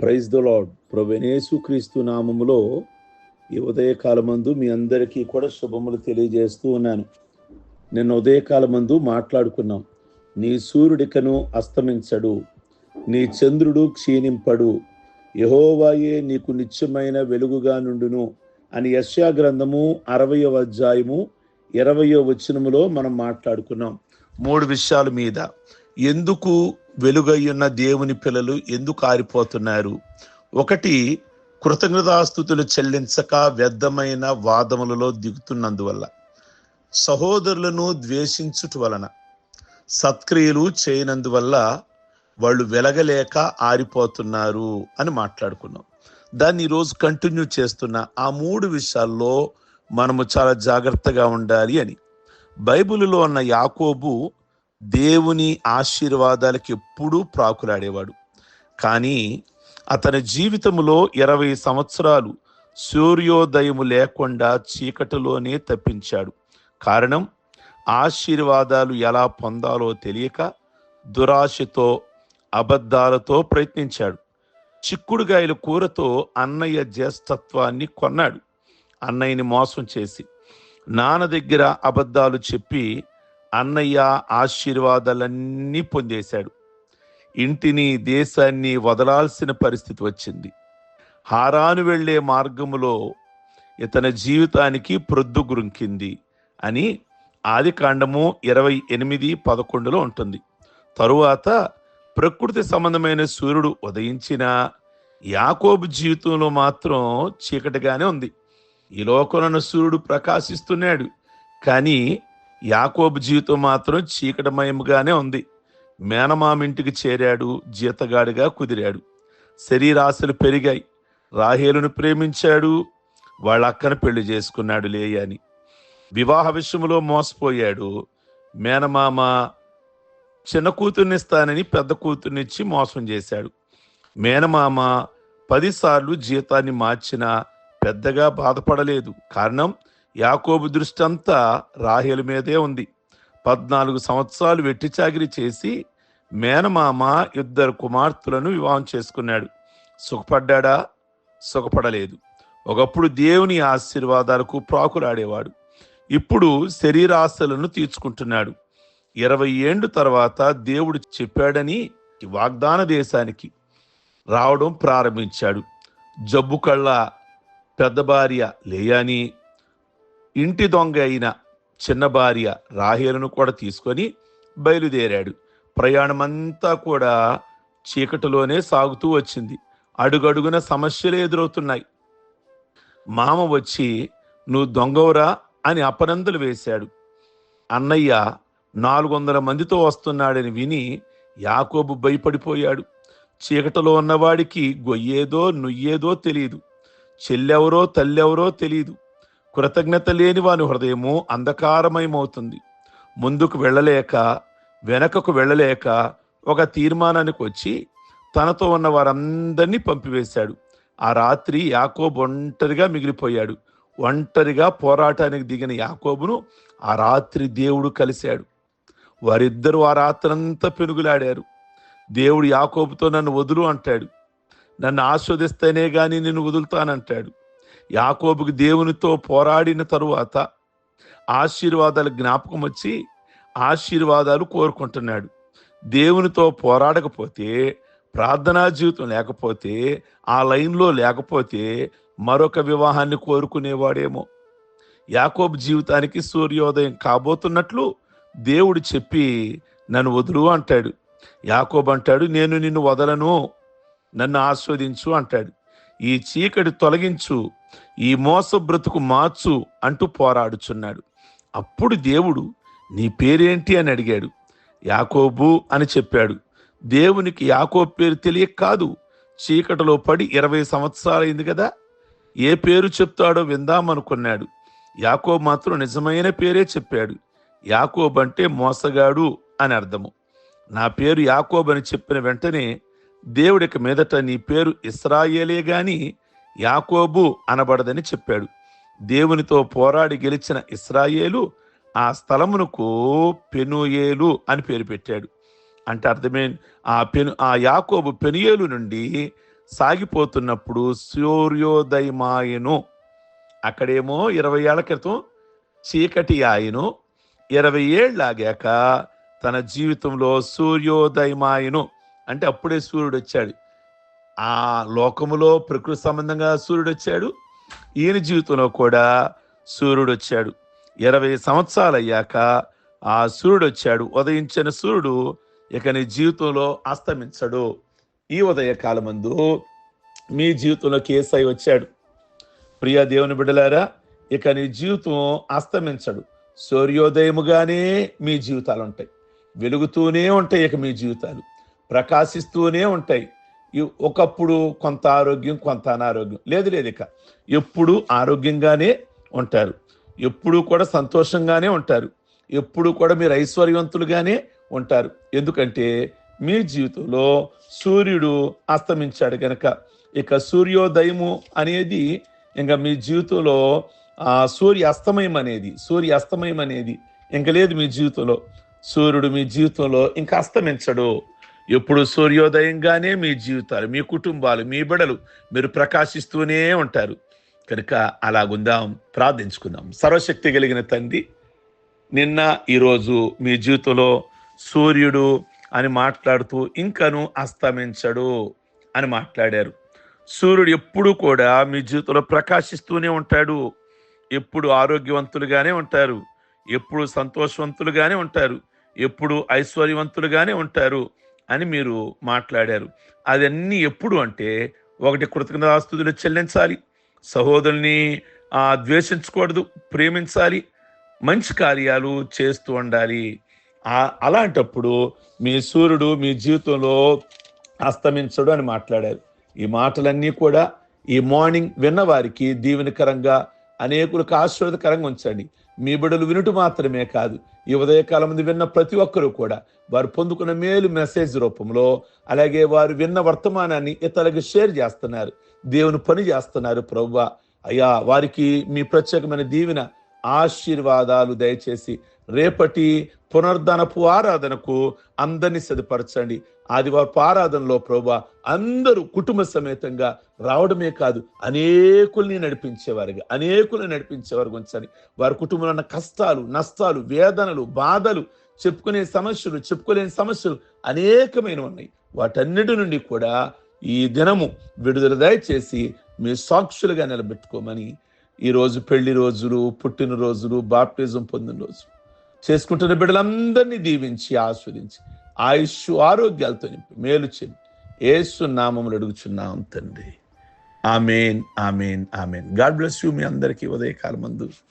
Praise the lord ప్రవేణేసు క్రీస్తు నామములో ఈ ఉదయకాలమందు మీ అందరికీ కూడా శుభములు తెలియజేస్తూ ఉన్నాను. నిన్న ఉదయకాలమందు మాట్లాడుకున్నాం. నీ సూర్యుడికను అస్తమించడు. నీ చంద్రుడు క్షీణింపడు. యహోవాయే నీకు నిత్యమైన వెలుగుగా నుండును అని యశ్యా గ్రంథము అరవయో అధ్యాయము ఇరవయో వచనములో మనం మాట్లాడుకున్నాం. మూడు విషయాల మీద. ఎందుకు వెలుగయ్యున్న దేవుని పిల్లలు ఎందుకు ఆరిపోతున్నారు? ఒకటి కృతజ్ఞతాస్థుతులు చెల్లించక వ్యర్థమైన వాదములలో దిగుతున్నందువల్ల. సహోదరులను ద్వేషించుట వలన సత్క్రియలు చేయనందువల్ల వాళ్ళు వెలగలేక ఆరిపోతున్నారు అని మాట్లాడుకున్నాం. దాన్ని ఈరోజు కంటిన్యూ చేస్తున్న ఆ మూడు విషయాల్లో మనము చాలా జాగ్రత్తగా ఉండాలి అని. బైబిల్లో ఉన్న యాకోబు దేవుని ఆశీర్వాదాలకు ఎప్పుడూ ప్రాకులాడేవాడు. కానీ అతని జీవితంలో ఇరవై సంవత్సరాలు సూర్యోదయము లేకుండా చీకటిలోనే తప్పించాడు. కారణం ఆశీర్వాదాలు ఎలా పొందాలో తెలియక దురాశతో అబద్ధాలతో ప్రయత్నించాడు. చిక్కుడుగాయల కూరతో అన్నయ్య జ్యేష్ఠత్వాన్ని కొన్నాడు. అన్నయ్యని మోసం చేసి నాన్న దగ్గర అబద్ధాలు చెప్పి అన్నయ్య ఆశీర్వాదాలన్నీ పొందేశాడు. ఇంటిని దేశాన్ని వదలాల్సిన పరిస్థితి వచ్చింది. హారాను వెళ్ళే మార్గములో ఇతని జీవితానికి ప్రొద్దు గురుంకింది అని ఆది కాండము ఇరవై ఎనిమిది పదకొండులో ఉంటుంది. తరువాత ప్రకృతి సంబంధమైన సూర్యుడు ఉదయించిన యాకోబు జీవితంలో మాత్రం చీకటిగానే ఉంది. ఈ లోకంలో సూర్యుడు ప్రకాశిస్తున్నాడు. కానీ యాకోబు జీవితం మాత్రం చీకటమయముగానే ఉంది. మేనమామింటికి చేరాడు జీతగాడిగా కుదిరాడు. శరీరాశలు పెరిగాయి. రాహేలును ప్రేమించాడు వాళ్ళ అక్కను పెళ్ళి చేసుకున్నాడు లేయని. వివాహ విషయంలో మోసపోయాడు. మేనమామ చిన్న కూతుర్నిస్తానని పెద్ద కూతుర్నిచ్చి మోసం చేశాడు. మేనమామ పదిసార్లు జీతాన్ని మార్చినా పెద్దగా బాధపడలేదు. కారణం యాకోబు దృష్టి అంతా రాహేలు మీదే ఉంది. పద్నాలుగు సంవత్సరాలు వెట్టిచాకిరి చేసి మేనమామ ఇద్దరు కుమార్తెలను వివాహం చేసుకున్నాడు. సుఖపడ్డాడా? సుఖపడలేదు. ఒకప్పుడు దేవుని ఆశీర్వాదాలకు ప్రాకులాడేవాడు. ఇప్పుడు శరీరాశలను తీర్చుకుంటున్నాడు. ఇరవై ఏండు తర్వాత దేవుడు చెప్పాడని వాగ్దాన దేశానికి రావడం ప్రారంభించాడు. జబ్బు కళ్ళ పెద్ద భార్య లేయాని ఇంటి దొంగ అయిన చిన్న భార్య రాహేలను కూడా తీసుకొని బయలుదేరాడు. ప్రయాణమంతా కూడా చీకటిలోనే సాగుతూ వచ్చింది. అడుగడుగున సమస్యలు ఎదురవుతున్నాయి. మామ వచ్చి నువ్వు దొంగవురా అని అపనందులు వేశాడు. అన్నయ్య నాలుగు వందల మందితో వస్తున్నాడని విని యాకోబు భయపడిపోయాడు. చీకటిలో ఉన్నవాడికి గొయ్యేదో నుయ్యేదో తెలియదు చెల్లెవరో తల్లెవరో తెలియదు కృతజ్ఞత లేని వాని హృదయము అంధకారమయమవుతుంది. ముందుకు వెళ్ళలేక వెనకకు వెళ్ళలేక ఒక తీర్మానానికి వచ్చి తనతో ఉన్న వారందరినీ పంపివేశాడు. ఆ రాత్రి యాకోబు ఒంటరిగా మిగిలిపోయాడు. ఒంటరిగా పోరాటానికి దిగిన యాకోబును ఆ రాత్రి దేవుడు కలిశాడు. వారిద్దరూ ఆ రాత్రంతా పెనుగులాడారు. దేవుడు యాకోబుతో నన్ను వదులు అంటాడు. నన్ను ఆస్వాదిస్తేనే కానీ నిన్ను వదులుతానంటాడు. యాకోబుకి దేవునితో పోరాడిన తరువాత ఆశీర్వాదాలు జ్ఞాపకం వచ్చి ఆశీర్వాదాలు కోరుకుంటున్నాడు. దేవునితో పోరాడకపోతే ప్రార్థనా జీవితం లేకపోతే ఆ లైన్లో లేకపోతే మరొక వివాహాన్ని కోరుకునేవాడేమో. యాకోబు జీవితానికి సూర్యోదయం కాబోతున్నట్లు దేవుడు చెప్పి నన్ను వదులు అంటాడు. యాకోబు అంటాడు నేను నిన్ను వదలను నన్ను ఆస్వాదించు అంటాడు. ఈ చీకటి తొలగించు ఈ మోస బ్రతుకు మార్చు అంటూ పోరాడుచున్నాడు. అప్పుడు దేవుడు నీ పేరేంటి అని అడిగాడు. యాకోబు అని చెప్పాడు. దేవునికి యాకో పేరు తెలియక కాదు చీకటిలో పడి ఇరవై సంవత్సరాలైంది కదా. ఏ పేరు చెప్తాడో విందామనుకున్నాడు యాకోబు మాత్రం నిజమైన పేరే చెప్పాడు. యాకోబ్ అంటే మోసగాడు అని అర్థము. నా పేరు యాకోబ్ అని చెప్పిన వెంటనే దేవుడికి మీదట నీ పేరు ఇస్రాయేలే గాని యాకోబు అనబడదని చెప్పాడు. దేవునితో పోరాడి గెలిచిన ఇస్రాయేలు ఆ స్థలమునకు పెనుయేలు అని పేరు పెట్టాడు. అంటే అర్థమే? ఆ పెను ఆ యాకోబు పెనుయేలు నుండి సాగిపోతున్నప్పుడు సూర్యోదయమాయను. అక్కడేమో ఇరవై ఏళ్ళ క్రితం చీకటి ఆయను. ఇరవై ఏళ్ళు ఆగాక తన జీవితంలో సూర్యోదయమాయను. అంటే అప్పుడే సూర్యుడు వచ్చాడు. ఆ లోకములో ప్రకృతి సంబంధంగా సూర్యుడు వచ్చాడు. ఈయన జీవితంలో కూడా సూర్యుడు వచ్చాడు. ఇరవై సంవత్సరాలు అయ్యాక ఆ సూర్యుడు వచ్చాడు. ఉదయించిన సూర్యుడు ఇక నీ జీవితంలో అస్తమించడు. ఈ ఉదయ కాలమందు మీ జీవితంలో కేసై వచ్చాడు. ప్రియ దేవుని బిడ్డలారా ఇక నీ జీవితం అస్తమించడు. సూర్యోదయముగానే మీ జీవితాలు ఉంటాయి వెలుగుతూనే ఉంటాయి ఇక మీ జీవితాలు. ప్రకాశిస్తూనే ఉంటాయి. ఒకప్పుడు కొంత ఆరోగ్యం కొంత అనారోగ్యం. లేదు లేదు ఇక. ఎప్పుడు ఆరోగ్యంగానే ఉంటారు. ఎప్పుడు కూడా సంతోషంగానే ఉంటారు. ఎప్పుడు కూడా మీరు ఐశ్వర్యవంతులుగానే ఉంటారు. ఎందుకంటే మీ జీవితంలో సూర్యుడు అస్తమించాడు గనక. ఇక సూర్యోదయము అనేది ఇంకా మీ జీవితంలో సూర్య అస్తమయం అనేది సూర్య అస్తమయం అనేది ఇంక లేదు మీ జీవితంలో. సూర్యుడు మీ జీవితంలో ఇంకా అస్తమించడు. ఎప్పుడు సూర్యోదయంగానే మీ జీవితాలు మీ కుటుంబాలు మీ బిడలు మీరు ప్రకాశిస్తూనే ఉంటారు. కనుక అలాగుందాం ప్రార్థించుకుందాం. సర్వశక్తి కలిగిన తండ్రి నిన్న ఈరోజు మీ జీవితంలో సూర్యుడు అని మాట్లాడుతూ ఇంకను అస్తమించడు అని మాట్లాడారు. సూర్యుడు ఎప్పుడు కూడా మీ జీవితంలో ప్రకాశిస్తూనే ఉంటాడు. ఎప్పుడు ఆరోగ్యవంతులుగానే ఉంటారు. ఎప్పుడు సంతోషవంతులుగానే ఉంటారు. ఎప్పుడు ఐశ్వర్యవంతులుగానే ఉంటారు. అని మీరు మాట్లాడారు. అదన్నీ ఎప్పుడు అంటే ఒకటి కృతజ్ఞతాస్తుతులు చెల్లించాలి. సహోదరుని ఆ ద్వేషించకూడదు ప్రేమించాలి మంచి కార్యాలు చేస్తూ ఉండాలి. అలాంటప్పుడు మీ సూర్యుడు మీ జీవితంలో అస్తమించడు అని మాట్లాడారు. ఈ మాటలన్నీ కూడా ఈ మార్నింగ్ విన్నవారికి దీవెనకరంగా అనేకులకు ఆశీర్వదకరంగా ఉంచండి. మీ బిడ్డలు వినుట మాత్రమే కాదు ఈ ఉదయకాలం మంది విన్న ప్రతి ఒక్కరూ కూడా వారు పొందుకున్న మేలు మెసేజ్ రూపంలో అలాగే వారు విన్న వర్తమానాన్ని ఇతరులకు షేర్ చేస్తున్నారు. దేవుని పని చేస్తున్నారు ప్రవ్వ. అయ్యా వారికి మీ ప్రత్యేకమైన దీవెన ఆశీర్వాదాలు దయచేసి రేపటి పునర్ధనపు ఆరాధనకు అందరినీ సిద్ధపరచండి. ఆదివారపు ఆరాధనలో ప్రభా అందరూ కుటుంబ సమేతంగా రావడమే కాదు అనేకుల్ని నడిపించేవారుగా అనేకుల్ని నడిపించేవారు ఉంచండి. వారి కుటుంబంలో ఉన్న కష్టాలు నష్టాలు వేదనలు బాధలు చెప్పుకునే సమస్యలు చెప్పుకోలేని సమస్యలు అనేకమైన ఉన్నాయి. వాటన్నిటి నుండి కూడా ఈ దినము విడుదల దయచేసి మీ సాక్షులుగా నిలబెట్టుకోమని ఈ రోజు పెళ్ళి రోజులు పుట్టినరోజులు బాప్టిజం పొందిన రోజు. చేసుకుంటున్న బిడ్డలందరినీ దీవించి ఆస్వాదించి ఆయుష్ ఆరోగ్యాలతో నింపి మేలు చెంది ఏసు నామములు అడుగుచున్నాం తండ్రి. Amen amen amen. God bless you మీ అందరికీ ఉదయకాలమందు.